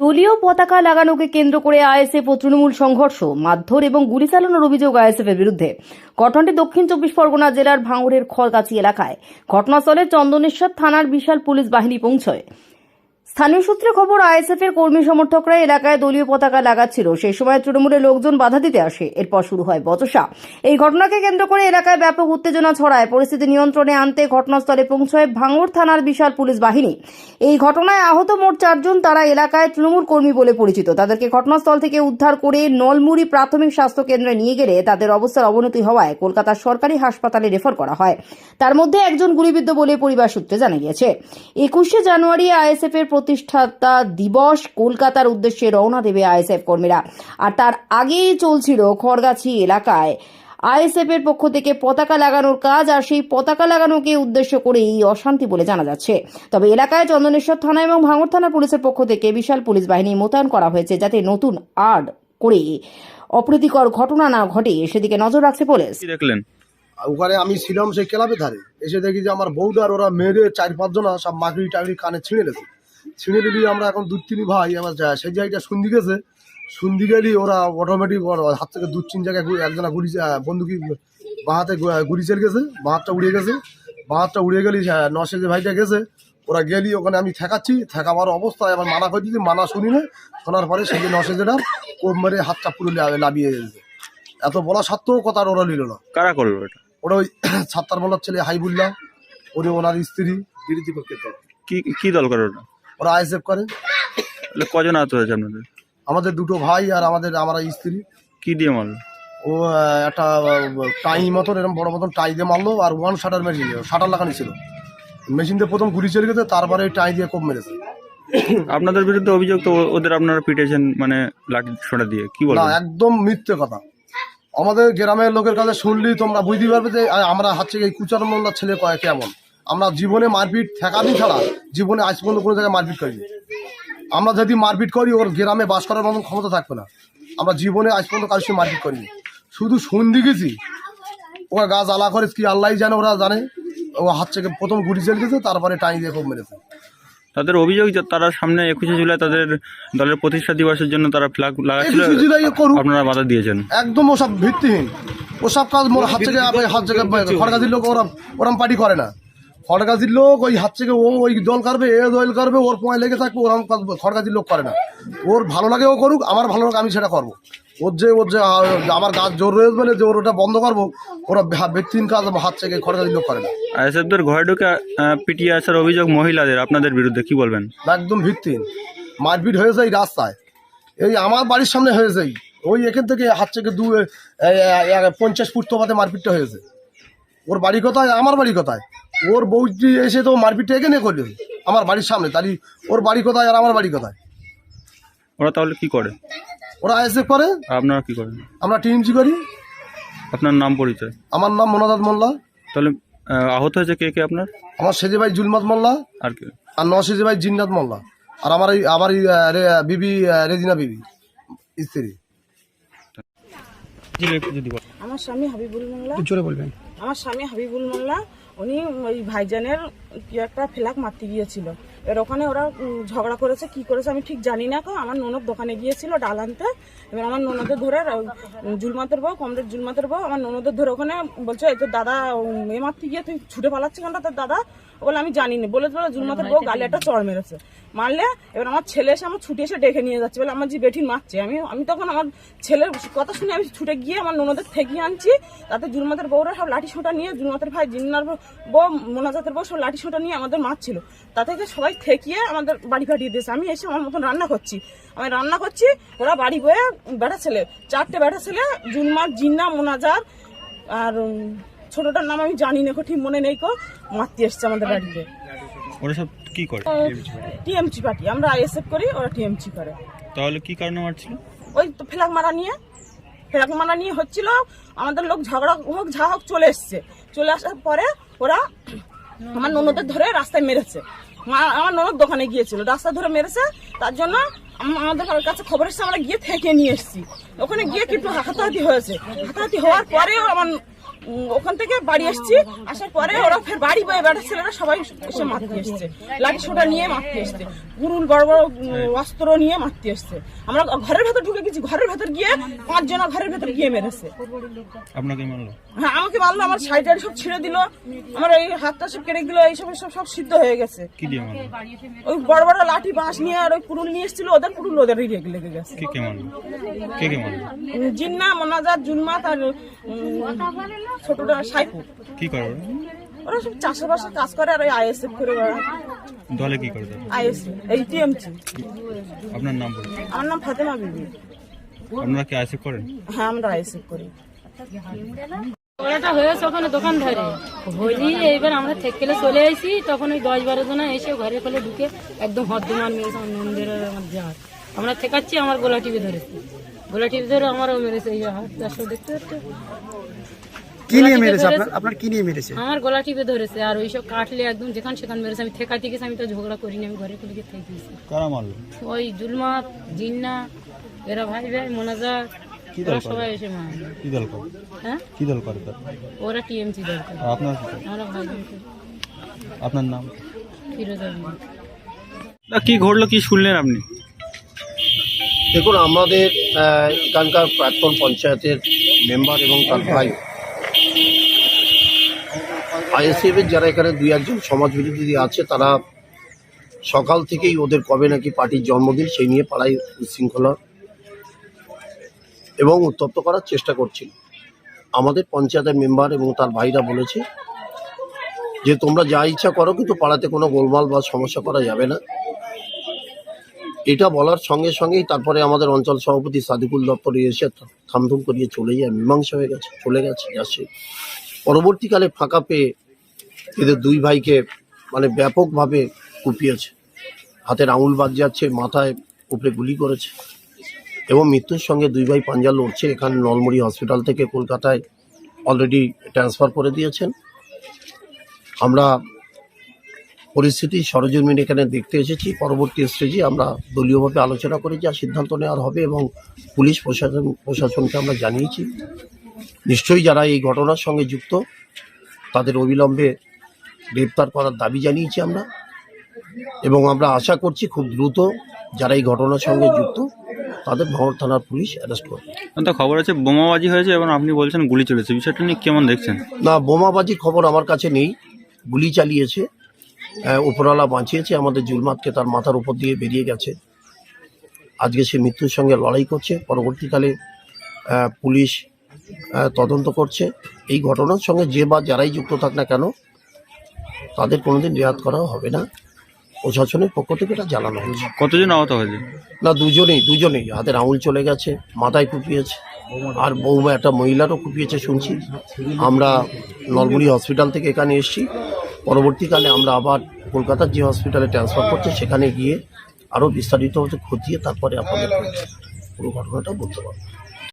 দলীয় পতাকা লাগানোকে কেন্দ্র করে আইএসএফ ও তৃণমূল সংঘর্ষ, মারধর এবং গুলি চালানোর অভিযোগ আইএসএফ এর বিরুদ্ধে। ঘটনাটি দক্ষিণ চব্বিশ পরগনা জেলার ভাঙড়ের খড়গাছি এলাকায়। ঘটনাস্থলে চন্দনেশ্বর থানার বিশাল পুলিশ বাহিনী পৌঁছয়। স্থানীয় সূত্রে খবর আইএসএফ এর কর্মী সমর্থকরা এলাকায় দলীয় পতাকা লাগাচ্ছিল। সেই সময় তৃণমূলের লোকজন বাধা দিতে আসে। এরপর শুরু হয় বচসা। এই ঘটনাকে কেন্দ্র করে এলাকায় ব্যাপক উত্তেজনা ছড়ায়। পরিস্থিতি নিয়ন্ত্রণে আনতে ঘটনাস্থলে পৌঁছয় ভাঙড় থানার বিশাল পুলিশ বাহিনী। এই ঘটনায় আহত মোট চারজন। তারা এলাকায় তৃণমূল কর্মী বলে পরিচিত। তাদেরকে ঘটনাস্থল থেকে উদ্ধার করে নলমুড়ি প্রাথমিক স্বাস্থ্য কেন্দ্রে নিয়ে গেলে তাদের অবস্থার অবনতি হওয়ায় কলকাতার সরকারি হাসপাতালে রেফার করা হয়। তার মধ্যে একজন গুলিবিদ্ধ বলে পরিবার সূত্রে জানা গিয়েছে। একুশে জানুয়ারি আইএসএফ এর প্রতিষ্ঠাতা দিবস কলকাতার উদ্দেশ্যে রওনা দেবে আইএসএফ কর্মীরা। আর তার আগেই চলছিল খড়গাছি এলাকায়। আইএসএফ এর পক্ষ থেকে পতাকা লাগানোর কাজ আর সেই পতাকা লাগানোকে উদ্দেশ্য করে এই অশান্তি বলে জানা যাচ্ছে। তবে এলাকায় চন্দনেশ্বর থানা এবং ভাঙড় থানা পুলিশের পক্ষ থেকে বিশাল পুলিশ বাহিনী মোতায়েন করা হয়েছে যাতে নতুন আড করে অপ্রীতিকর ঘটনা না ঘটে। সেদিকে নজর রাখছে পুলিশ। দেখলেন? ওখানে আমি ছিলাম সেই ক্লাবের ধারে। এসে দেখি যে আমার বউদার ওরা মেয়েরে চার পাঁচজন সব মাকড়ি টাকড়ি কানে ছিঁড়ে গেছে। ছিঁড়ে দিলি আমরা এখন দু তিন ভাই আমার যা- সেই জায়গাটা শুনদি গেছে শুনদি গেলি ওরা অটোমেটিক হাত থেকে দু তিন জায়গায় একজনা গুলি বন্দুকি বাঁ হাতে গুলি চেল গেছে বাঁ হাতটা উড়িয়ে গেছে। বাঁ হাতটা উড়িয়ে গেলি নশে যে ভাইটা গেছে ওরা গেলি ওখানে আমি ঠেকাচ্ছি ঠেকাবার অবস্থায় আমার মানা করে দিচ্ছি মানা শুনি না শোনার পরে সেই যে নশে যেটা কোপ মেরে হাতটা পুরো লা- লাবিয়ে গেছে এত বলা সত্ত্বেও কথা আর ওরা নিল না। কারা করল এটা? ওরা ওই সাত্তার মোল্লার ছেলে হাইবুল্লাহ ওরে ওনার স্ত্রী বিরোধী পক্ষের দল। কি কি দল করে ওটা? ওরা আইএসএফ করে। তাহলে কজন আহত হয়েছে আপনাদের? আমাদের দুটো ভাই আর আমাদের আমার স্ত্রী। কি দিয়ে মারলো? ও একটা টাই মতন এরকম বড় মতন টাই দিয়ে মারলো আর ওয়ান শাটার মেশিন শাটার লাগানো ছিল। মেশিন দিয়ে প্রথম গুলি চলে গেছে তারপরে টাই দিয়ে কোপ মেরেছে। আপনাদের বিরুদ্ধে অভিযোগ তো ওদের আপনারা পিটেছেন মানে লাঠি সোটা দিয়ে কি না একদম মিথ্যে কথা। আমাদের গ্রামের লোকের কাছে শুনলি তোমরা বুঝতে পারবে যে আমরা হচ্ছে এই কুচার মোল্লার ছেলে কয় কেমন। আমরা জীবনে মারপিট ঠেকাবি ছাড়া জীবনে আজ পর্যন্ত কোনো জায়গায় মারপিট করিনি। আমরা যদি মারপিট করি ওর গ্রামে বাস করার মতন ক্ষমতা থাকবে না। আমরা জীবনে আজ পর্যন্ত কারোর সঙ্গে মারপিট করিনি। শুধু শুনদি গেছি ওরা গাছ আলা করে কি আল্লাহ জানে ওরা জানে। ও হাত থেকে প্রথম গুলি চলে গেছে তারপরে টাই দিয়ে খুব মেরেছে। তাদের অভিযোগ তারা সামনে একুশে জুলাই তাদের দলের প্রতিষ্ঠা দিবসের জন্য তারা ফ্ল্যাগ লাগাচ্ছিল আপনারা বাধা দিয়েছেন। একদম ওসব ভিত্তিহীন। ওসব কাজ মোর হাত থেকে হাত থেকে খড়গাছির লোক ওরা ওরম পার্টি করে না। খড়গাছির লোক ওই হাত থেকে ও ওই দল করবে এ দল করবে ওর পয় লেগে থাকবে ওরম কাজ খড়গাছির লোক করে না। ওর ভালো লাগে ও করুক আমার ভালো লাগে আমি সেটা করব। ওর যে ওর যে আমার গাছ জোর রয়েছে বলে যে ওর ওটা বন্ধ করব ওরা ব্যক্তিহীন কাজ আমার হাত থেকে খড়গাছির লোক করে না। আইএসএফদের ঘরে ঢুকে পিটিয়ে আসার অভিযোগ মহিলাদের আপনাদের বিরুদ্ধে কি বলবেন? একদম ভিত্তিহীন। মারপিট হয়েছে এই রাস্তায়। এই আমার বাড়ির সামনে হয়েছে। ওই এখান থেকে হাত থেকে দু পঞ্চাশ ফুট তোপাতে মারপিটটা হয়েছে। ওর বাড়ি কোথায়? আমার বাড়ি কোথায়? ওর বউটি এসে তো মারপিটটা এখানে করল। আমার বাড়ির সামনে তাহলে ওর বাড়ি কোথায় আর আমার বাড়ি কোথায়? ওরা তাহলে কি করে? ওরা এসে করে। আর আপনারা কি করেন? আমরা টিএমসি করি। আপনার নাম পরিচয়? আমার নাম মনোদাত মোল্লা। তাহলে আহ, আহত হয়েছে কে কে আপনার? আমার সেজে ভাই জুলমাত মোল্লা আর কে? আর ন সেজে ভাই জিন্নাত মোল্লা। আর আমার এই আমার এই, আহ, রে- বিবি আহ, রেজিনা বিবি স্ত্রী। আমার স্বামী হাবিবুল মোল্লা। জোরে বলবেন। আমার স্বামী হাবিবুল মোল্লা উনি ওই ভাইজানের কি একটা ফ্ল্যাগ মারতে গিয়েছিল। এর ওখানে ওরা ঝগড়া করেছে, কি করেছে আমি ঠিক জানি না। কো আমার ননদ দোকানে গিয়েছিল ডাল আনতে। এবার আমার ননদের ধরে জুলমাতের বউ, কমরেড জুলমাতের বউ, আমার ননদের ধরে ওখানে বলছে, এই তোর দাদা এ মারতে গিয়ে তুই ছুটে পালাচ্ছিস কেন তোর দাদা? বলে, আমি জানি না বলে বলে জুলমাতের বউ গালে একটা চড় মেরেছে। মারলে, এবার আমার ছেলে এসে আমার ছুটে এসে ডেকে নিয়ে যাচ্ছে। বলে, আমার যে বেঠিন মারছে, আমি আমি তখন আমার ছেলের কথা শুনে আমি ছুটে গিয়ে আমার ননদের ঠেকিয়ে আনছি। তাতে জুলমাতের বউরা সব লাঠি সোঁটা নিয়ে, জুলমাতের ভাই, জিন্নার বউ, মোনাজাতের বউ সব লাঠি সোঁটা নিয়ে আমাদের মারছিল। তাতে যে সবাই ঠেকিয়ে আমাদের বাড়ি পাঠিয়ে দিয়েছে। আমি এসে আমার মতন রান্না করছি। আমি রান্না করছি ওরা বাড়ি বয়ে বেটা ছেলে চারটে বেটা ছেলে জুলমার জিন্না মোনাজার আর ছোটটার নাম আমি জানি না কো, ঠিক মনে নেই কো মারতে এসছে আমাদের বাড়িতে ওরা সব কি করে? TMC party? আমরা আইএসএফ করি ওরা টিএমসি করে। তাহলে কি কারণে মারছিল? ওই তো ফেলাক মারা নিয়ে। ফেলাক মারা নিয়ে হচ্ছিল আমাদের লোক ঝগড়া হোক যা হোক চলে এসছে। চলে আসার পরে ওরা আমার ননদের ধরে রাস্তায় মেরেছে। আমার ননদ দোকানে গিয়েছিল, রাস্তা ধরে মেরেছে, তার জন্য আম- আমাদের কাছে খবর সাথে আমরা গিয়ে থেকে নিয়ে এসেছি। ওখানে গিয়ে কিন্তু হাতাহাতি হয়েছে। হাতাহাতি হওয়ার পরেও আমার ওখান থেকে বাড়ি এসছি আসার পরে ওরা ফের বাড়ি বয়ে বেড়ার ছেলেরা সবাই এসে মারতে এসছে। লাঠি সোটা নিয়ে মারতে এসছে। গুরুল বড় বড় অস্ত্র নিয়ে মারতে এসছে। আমরা ঘরের ভেতর ঢুকে গেছি ঘরের ভেতর গিয়ে পাঁচজন ঘরের ভেতর গিয়ে মেরেছে। আপনাকে মারলো? হ্যাঁ আমাকে মারলো আমার সাইডার সব ছিঁড়ে দিল। আমার এই হাতটা সব কেটে দিল এইসব সব সব সিদ্ধ হয়ে গেছে। ওই বড় বড় লাঠি বাঁশ নিয়ে আর ওই কুরুল নিয়ে এসেছিল ওদের কুরুল ওদেরই লেগে গেছে। কে কে মারলো? কে কে মারলো? জিন্না মোনাজার জুলমাত আর উম, ছোটটা সাইফু। কি করে ওরা? সব চাষবাসের কাজ করে আর ওই আইএসএফ করে দলে কি করে? আইএসএফ আপনার নাম বলুন। আমার নাম ফাতেমা বিবি। আপনারা কি আইসিএফ করেন? হ্যাঁ আমরা আইএসএফ করি। ওটা হয়েছে ওখানে দোকান ধরে। হলি এইবার আমরা থেকেলে চলে এসেছি তখন ওই দশ বারো জন এসে ঘরে ফেলে ঢুকে একদম হদ্দমান মেরেছে আমার নন্দের আমার যার আমরা ঠেকাচ্ছি আমার গোলা টিপে ধরেছে গোলা টিপে ধরে আমারও মেরেছে এই হাত চারশো দেখতে পাচ্ছ? কি নিয়ে মেরেছে? আপনার আপনার কি নিয়ে মেরেছে? আমার গলা টিপে ধরেছে আর ওইসব কাটলে একদম যেখান সেখান মেরেছে। আমি গেছি আমি তো ঝগড়া করিনি আমি ঘরে থেকে দিয়েছি। কারা মারলো? ওই জুলমাত জিন্না এরা ভাই ভাই মোনাজা সবাই এসে মার কি দল করে? হ্যাঁ? কি দল করে ওরা টিএমসি দরকার আর আপনার আমরা ভাই আপনার নাম? ফিরোজা তা কি ঘটলো কি শুনলেন আপনি? দেখুন আমাদের এখানকার প্রাক্তন পঞ্চায়েতের মেম্বার এবং তার ভাই আইএসএফ এর যারা এখানে দুই একজন সমাজ বিরোধী আছে, তারা সকাল থেকেই ওদের কবে নাকি পার্টির জন্মদিন সেই নিয়ে পাড়ায় উচ্ছৃঙ্খলা এবং উত্তপ্ত করার চেষ্টা করছিল। আমাদের পঞ্চায়েতের মেম্বার এবং তার ভাইরা বলেছে যে, তোমরা যা ইচ্ছা করো, কিন্তু পাড়াতে কোনো গোলমাল বা সমস্যা করা যাবে না। এটা বলার সঙ্গে সঙ্গেই তারপরে আমাদের অঞ্চল সভাপতি সাদিকুল দপ্তরে এসে থামথুম করিয়ে চলে যায়, মীমাংসা হয়ে গেছে, চলে গেছে, যাচ্ছে। পরবর্তীকালে ফাঁকা পেয়ে এদের দুই ভাইকে মানে ব্যাপকভাবে কুপিয়েছে। হাতের আঙুল বাদ যাচ্ছে মাথায় উপরে গুলি করেছে এবং মৃত্যুর সঙ্গে দুই ভাই পাঞ্জা লড়ছে। এখানে নলমুড়ি হসপিটাল থেকে কলকাতায় অলরেডি ট্রান্সফার করে দিয়েছেন। আমরা পরিস্থিতি সরজমিন এখানে দেখতে এসেছি। পরবর্তী স্টেজে আমরা দলীয়ভাবে আলোচনা করে যা সিদ্ধান্ত নেওয়ার হবে এবং পুলিশ প্রশাসন, প্রশাসনকে আমরা জানিয়েছি। নিশ্চয়ই যারা এই ঘটনার সঙ্গে যুক্ত, তাদের অবিলম্বে গ্রেপ্তার করার দাবি জানিয়েছি আমরা। এবং আমরা আশা করছি খুব দ্রুত যারা এই ঘটনার সঙ্গে যুক্ত তাদের ভাঙড় থানার পুলিশ অ্যারেস্ট করবে। তো খবর আছে বোমাবাজি হয়েছে এবং আপনি বলছেন গুলি চলেছে। বিষয়টা নিয়ে কেমন দেখছেন? না বোমাবাজির খবর আমার কাছে নেই। গুলি চালিয়েছে উপরওয়ালা বাঁচিয়েছে আমাদের জুলমাতকে তার মাথার উপর দিয়ে বেরিয়ে গেছে। আজকে সে মৃত্যুর সঙ্গে লড়াই করছে। পরবর্তীকালে পুলিশ তদন্ত করছে। এই ঘটনার সঙ্গে যে বা যারাই যুক্ত থাক না কেন তাদের কোনোদিন রেয়াত করাও হবে না। প্রশাসনের পক্ষ থেকে এটা জানানো হয়েছে। কতজন আহত হয়েছে? না দুজনেই দুজনেই। হাতের আঙুল চলে গেছে মাথায় কুপিয়েছে। আর বৌমা একটা মহিলারও কুপিয়েছে শুনছি। আমরা নলগুড়ি হসপিটাল থেকে এখানে এসেছি। পরবর্তীকালে আমরা আবার কলকাতার যে হসপিটালে ট্রান্সফার করছে সেখানে গিয়ে আরও বিস্তারিত হচ্ছে খতিয়ে তারপরে আপনাদের পুরো ঘটনাটা বলতে পারব।